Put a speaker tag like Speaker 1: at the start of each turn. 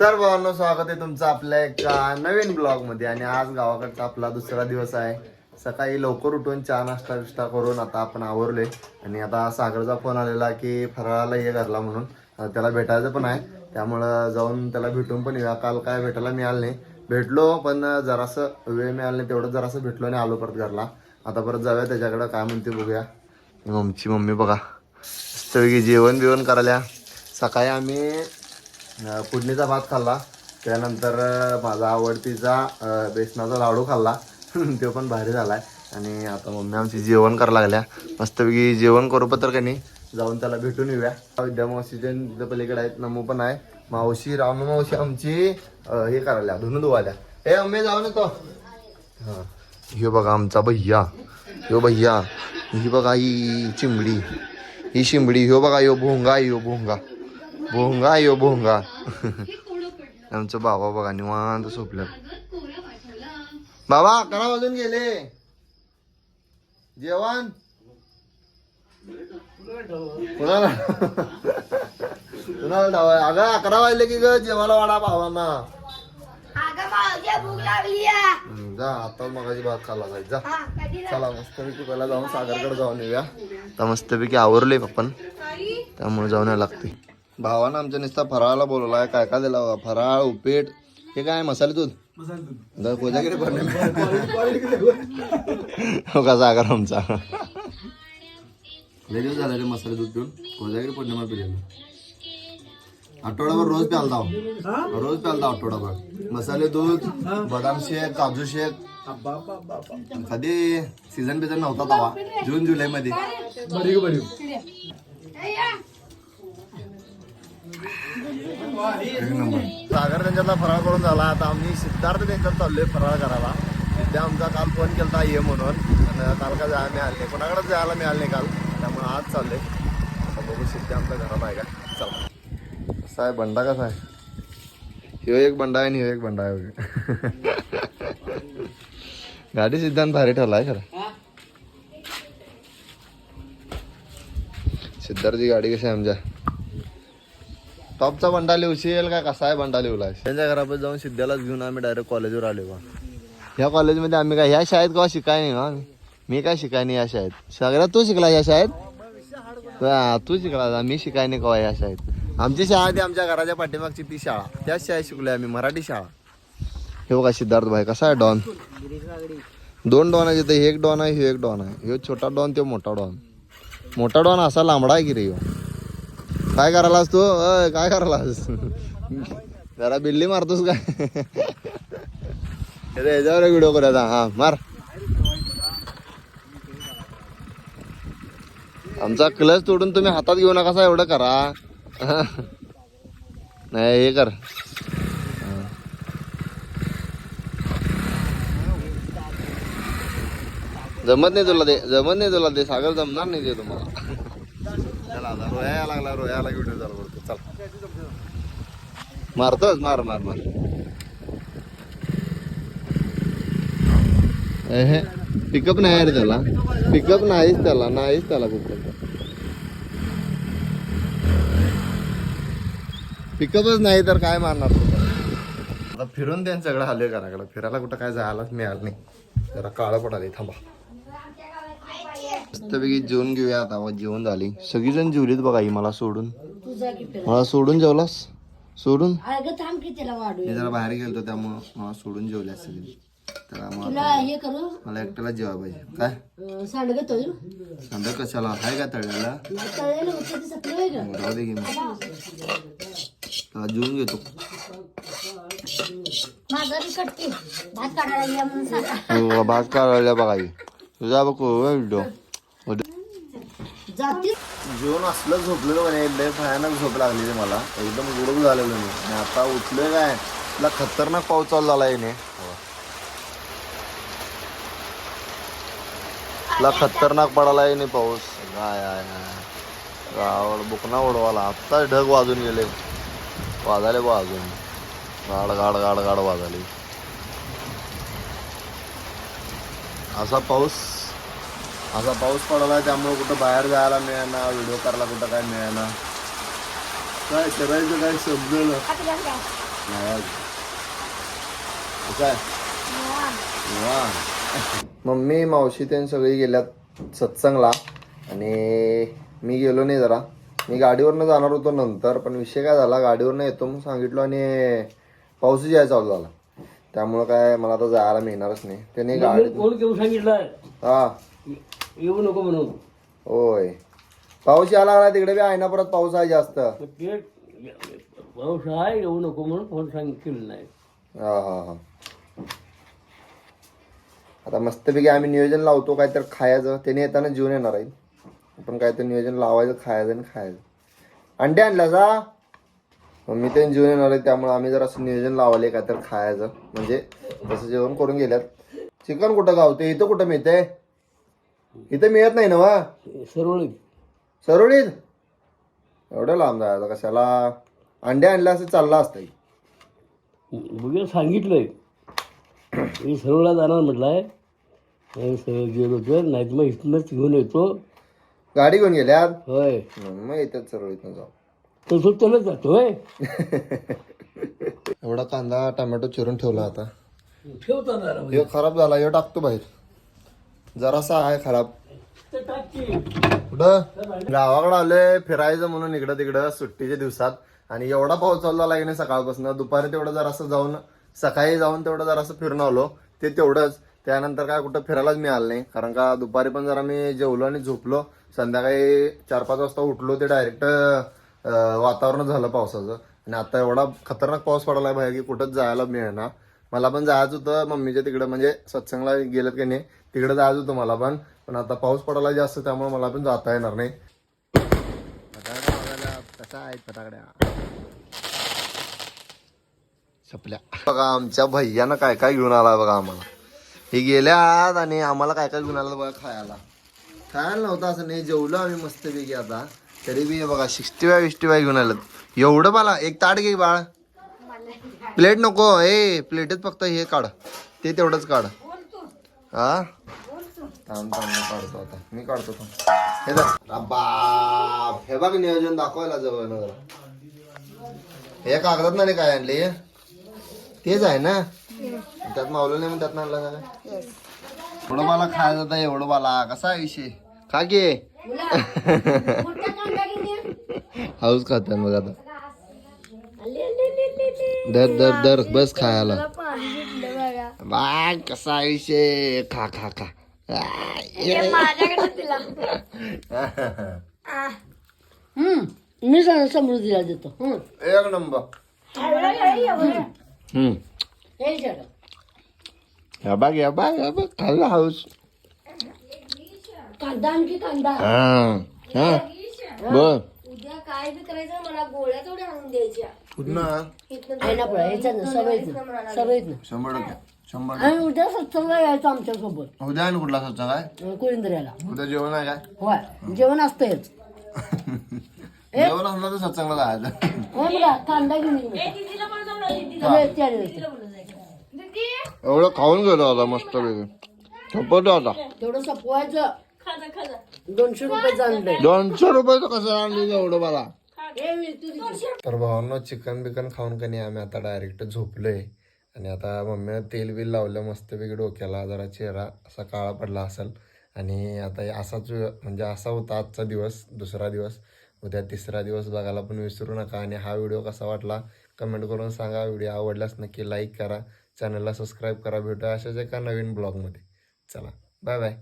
Speaker 1: तर भावांनो स्वागत आहे तुमचं आपल्या एका नवीन ब्लॉगमध्ये. आणि आज गावाकडचा आपला दुसरा दिवस आहे. सकाळी लवकर उठून चहा नाश्ता बिष्टा करून आता आपण आवरले आणि आता सागरचा फोन आलेला की फराळाला ये घरला म्हणून. त्याला भेटायचं पण आहे. त्यामुळं जाऊन त्याला भेटून पण येऊया. काल काय भेटायला मिळालं नाही. भेटलो पण जरासं वेळ मिळाला नाही. तेवढं जरासं भेटलो आणि आलो परत घरला. आता परत जाऊया त्याच्याकडं. काय म्हणते बघूया. मम्मीची मम्मी बघा. सगळी जेवण बिवण करायला सकाळी आम्ही फोडणीचा भात खाल्ला. त्यानंतर माझा आवडतीचा बेसनाचा लाडू खाल्ला. तो पण भारी झालाय. आणि आता मम्मी आमची जेवण करायला लागल्या. मस्तपैकी जेवण करू पत्र का नाही जाऊन त्याला भेटून येऊया. विद्या मावशीच्या तिथं पलीकडे आहेत नमू पण आहे. मावशी राम मावशी आमची हे करायला धुनू धुवाल्या हे अम्मे जाऊन नको हा. ह्यो बघा आमचा भैया. ह्यो भैया ही बघा ही चिंबडी. ही शिंबडी ह्यो बघा ह्यो भोंगा ह्यो भोंगा. भोंगा ह्यो भोंगा. आमचं बाबा बघा निवांत झोपलं. बाबा अकरा वाजून गेले. जेवण? कुणाला? कुणाला डावा अगं अकरा वाजले की ग जेवायला वाडा भावांना. जा आता मगाची भात खाल्ला जाईल जा. चला मस्तपैकी पहिला जाऊन सागरकडे जाऊन येऊया. आता मस्तपैकी आवरले आपण त्यामुळे जाऊन लागते भावानं आमच्या नुसता फराळाला बोलवलाय काय काय दिला फराळ उपीट हे काय मसाले दूध? द- कोजागिरी हो का सागर आमचा. लय दिवस झाले रे मसाले दूध पिऊन. कोजागिरी पौर्णिमा पिलेलं. आठवडाभर रोज प्यालता हो. रोज प्यालता आठवडाभर. मसाले दूध बदाम शेक काजू शेक. कधी? सीझन बिझन नव्हता तवा. जून जुलै मध्ये एक नंबर. सागर त्यांच्यातला फराळ करून झाला. आता आम्ही सिद्धार्थ त्यांच्यात चाललोय फराळ करायला. ते आमचा काल फोन केलता ये म्हणून. काल काय जायला मिळालं नाही. कोणाकडे जायला मिळालं नाही काल. त्यामुळे आज चाललोय. आता बघू सिद्धी आमच्या घरात आहे का? चला. कसा आहे? बंडा कसा आहे? ह्यो एक बंडा आहे आणि ह्यो एक बंडा आहे. गाडी सिद्धांत भारी ठरला आहे खरं. सिद्धार्थची गाडी कशी आहे आमच्या? टॉपचा बंडा लिवशील का कसा आहे बंडा लिवलाय त्यांच्या घरापासून जाऊन सिद्ध्यालाच घेऊन आम्ही डायरेक्ट कॉलेजवर आलो बा. ह्या कॉलेजमध्ये आम्ही काय ह्या शाळेत केव्हा शिकाय नाही का आम्ही मी काय शिकाय नाही या शाळेत? सगळ्यात तू शिकला या शाळेत? तू शिकला मी शिकाय नाही कवा या शाळेत. आमची शाळा ती आमच्या घराच्या पाठीमागची ती शाळा. त्याच शाळेत शिकलोय आम्ही मराठी शाळा. हे बघा सिद्धार्थ भाई कसा आहे डॉन? दोन डॉन आहे तिथे एक डॉन आहे एक डॉन आहे. ह्यो छोटा डॉन तो मोठा डॉन. मोठा डॉन असा लांबडा आहे की रे काय करायलास तू? अय, काय करायलास? जरा बिल्ली मारतोस काय? याच्यावर व्हिडिओ करायचा हा मार. आमचा क्लच तोडून तुम्ही हातात घेऊ नका एवढं करा. नाही हे कर. जमत नाही तुला ते जमत नाही तुला ते. सागर जमणार नाही ते तुम्हाला. चला आता रोया लागला रोया व्हिडिओ चालू करतो. मारतोच मार मार मार. हे पिकअप नाही रे त्याला. पिकअप नाहीच त्याला नाहीच त्याला पिकअप पिकअपच नाही तर काय मारणार आता फिरून द्या सगळं हल्ले घराकडे फिरायला कुठं काय जायलाच मिळालं नाही. जरा काळं पडाली थांबा. मस्तपैकी जेवून घेऊया आता. जेवण झाली. सगळीजण जेवलीत बघा ही मला सोडून. मला सोडून जेवलास? सोडून? मी जरा बाहेर गेलतो त्यामुळं मला सोडून जेवल्या सगळी. तर
Speaker 2: हे
Speaker 1: मला एकट्याला जेवा पाहिजे. काय? सांगा कशाला? हाय का तळ्याला दे त्याला जेवून घेतो.
Speaker 2: भात काढायला
Speaker 1: हो, भात काढल्या बघा ही. तुझा बघ व्हिडिओ.
Speaker 2: जाती
Speaker 1: जेवण असलं झोपलेलं म्हणे लय भयानक झोप लागली मला. एकदम गुडूप झालेलो मी. आणि आता उठलोय काय? तुला खतरनाक पाऊस चालू झाला येणे तुला खतरनाक पडाला येणे पाऊस. काय आहे गावड बुकना उडवाला. आत्ताच ढग वाजून गेले. वाजाले बा अजून. गाड गाड गाड गाड वाजाले असा पाऊस असा पाऊस पडला त्यामुळे कुठं बाहेर जायला मिळेना व्हिडिओ करायला कुठं काय मिळेना. काय करायचं काय समजेल आहे निवांत. मम्मी मावशी त्यां सगळी गेल्यात सत्संगला. आणि मी गेलो नाही जरा. मी गाडीवरनं जाणार होतो नंतर पण विषय काय झाला गाडीवरनं येतो म्हणून सांगितलं आणि पाऊसच यायचा चालू झाला. त्यामुळं काय मला आता जायला मिळणारच नाही. त्याने गाडी
Speaker 3: कोण घेऊन सांगितलं
Speaker 1: हा.
Speaker 3: येऊ नको म्हणून.
Speaker 1: होय. पाऊस यायला लागला तिकडे बी आहे ना परत पाऊस आहे जास्त.
Speaker 3: मग ते पाऊस आहे येऊ नको म्हणून फोन सांगितलं नाही.
Speaker 1: हा हा आता मस्तपैकी आम्ही नियोजन लावतो काहीतरी खायचं. त्याने येताना जेवण येणार आहे. आपण काहीतरी नियोजन लावायचं खायचं आणि खायचं. अंडे आणल्या जा मम्मी ते जेवण येणार आहे त्यामुळे आम्ही जर असं नियोजन लावले काहीतरी खायचं. म्हणजे तसं जेवण करून गेल्यात. चिकन कुठं गावते? इथं कुठं मिळते इथं मिळत नाही ना वा?
Speaker 3: सरळ
Speaker 1: सरोडीत एवढं लांब जायचं कशाला? अंडे आणले असं चाललं असतं
Speaker 3: बघूया सांगितलंय. मी सरळला जाणार म्हटलंय. आणि सरळ गेलो तर नाही मग इथनंच घेऊन येतो.
Speaker 1: गाडी घेऊन गेल्यात?
Speaker 3: होय.
Speaker 1: मग येतात सरोडीतनं जाऊ.
Speaker 3: तसं त्यालाच जातो होय.
Speaker 1: एवढा कांदा टोमॅटो चिरून ठेवला आता.
Speaker 3: ठेवतो जरा
Speaker 1: ह्यो खराब झाला ह्यो टाकतो बाहेर. जरासा आहे खराब. कुठं? गावाकडे आलोय फिरायचं म्हणून इकडं तिकडं सुट्टीच्या दिवसात. आणि एवढा पाऊस चालू झाला की नाही सकाळपासून. दुपारी तेवढं जरासं जाऊन सकाळी जाऊन तेवढं जरासं फिरून आलो. ते तेवढंच. त्यानंतर काय कुठं फिरायलाच मिळालं नाही. कारण का दुपारी पण जरा मी जेवलो आणि झोपलो. संध्याकाळी चार पाच वाजता उठलो. ते डायरेक्ट वातावरण झालं पावसाचं. आणि आता एवढा खतरनाक पाऊस पडलाय बाहेर की कुठंच जायला मिळेना मला पण जायचं होतं. मम्मीच्या तिकडं म्हणजे सत्संगला गेलं की नाही तिकडे जायचं होतं मला पण. पण आता पाऊस पडायला जास्त त्यामुळे मला पण जाता येणार नाही. कशा आहेत फटाकड्या सपल्या. बघा आमच्या भैयानं काय काय घेऊन आला बघा आम्हाला. हे गेल्यात आणि आम्हाला काय काय घेऊन आलं बघा खायला. खायला नव्हतं असं नाही जेवलो आम्ही मस्तपैकी आता. तरी बी बघा सिक्स्टी फाय विस्टी फाय घेऊन आलं एवढं मला एक ताट घे बाळ. प्लेट नको. ए प्लेटच फक्त हे काढ. ते तेवढंच काढ. हा? थांब थांब मी काढतो आता. मी काढतो थांब. हे बघ. बाप हे बघ नियोजन दाखवायला जवळ ना जरा. हे कागदात नाही काय आणले? तेच आहे ना? त्यात मावलं नाही मग त्यात आणलं का एवढं मला खायचं होतं एवढं मला. कसा आहे विषय? खा की. हाऊस खात्या मग आता. दर दर दर बस खायला. बा कसा आहे? विषय खा खा. खा
Speaker 2: मी स- समृद्धीला देतो. हम्म.
Speaker 1: एक नंबर.
Speaker 2: हे.
Speaker 1: या बघ या बघ या खाल्ला हाऊस
Speaker 2: कांदा आणखी कांदा?
Speaker 1: हा हा. बर
Speaker 4: उद्या काय बी करायचं मला गोळ्या थोड्या आणून द्यायच्या.
Speaker 2: आहे ना सवयीतनं सवयीतनं
Speaker 1: शंभर टक्के. शंभर
Speaker 2: आणि उद्या यायचं आमच्यासोबत.
Speaker 1: टक्के. उद्या आणि कुठला सच्चा काय
Speaker 2: कुळिंद्र्याला.
Speaker 1: उद्या जेवण आहे काय?
Speaker 2: होय. जेवण असतंच
Speaker 1: जेवण असलं तर सत्संगला जायचं.
Speaker 2: हो बघा कांदा घेऊन.
Speaker 1: एवढं खाऊन गेलो आता मस्त पैकी. झोपतो आता.
Speaker 2: तेवढं सपवायचं. दोनशे रुपये आणलंय
Speaker 1: दोनशे रुपयाचं कसं आणलं एवढं मला. तर भावांनो चिकन बिकन खाऊन कनी आम्ही आता डायरेक्ट झोपलोय. आणि आता मम्मीनं तेल बिल लावलं मस्तपैकी डोक्याला जरा चेहरा असा काळा पडला असेल. आणि आता असाच म्हणजे असा होता आजचा दिवस दुसरा दिवस. उद्या तिसरा दिवस बघायला पण विसरू नका. आणि हा व्हिडिओ कसा वाटला कमेंट करून सांगा. व्हिडिओ आवडल्यास नक्की लाईक करा. चॅनलला सबस्क्राईब करा. भेटूया अशाच एका नवीन ब्लॉगमध्ये चला बाय बाय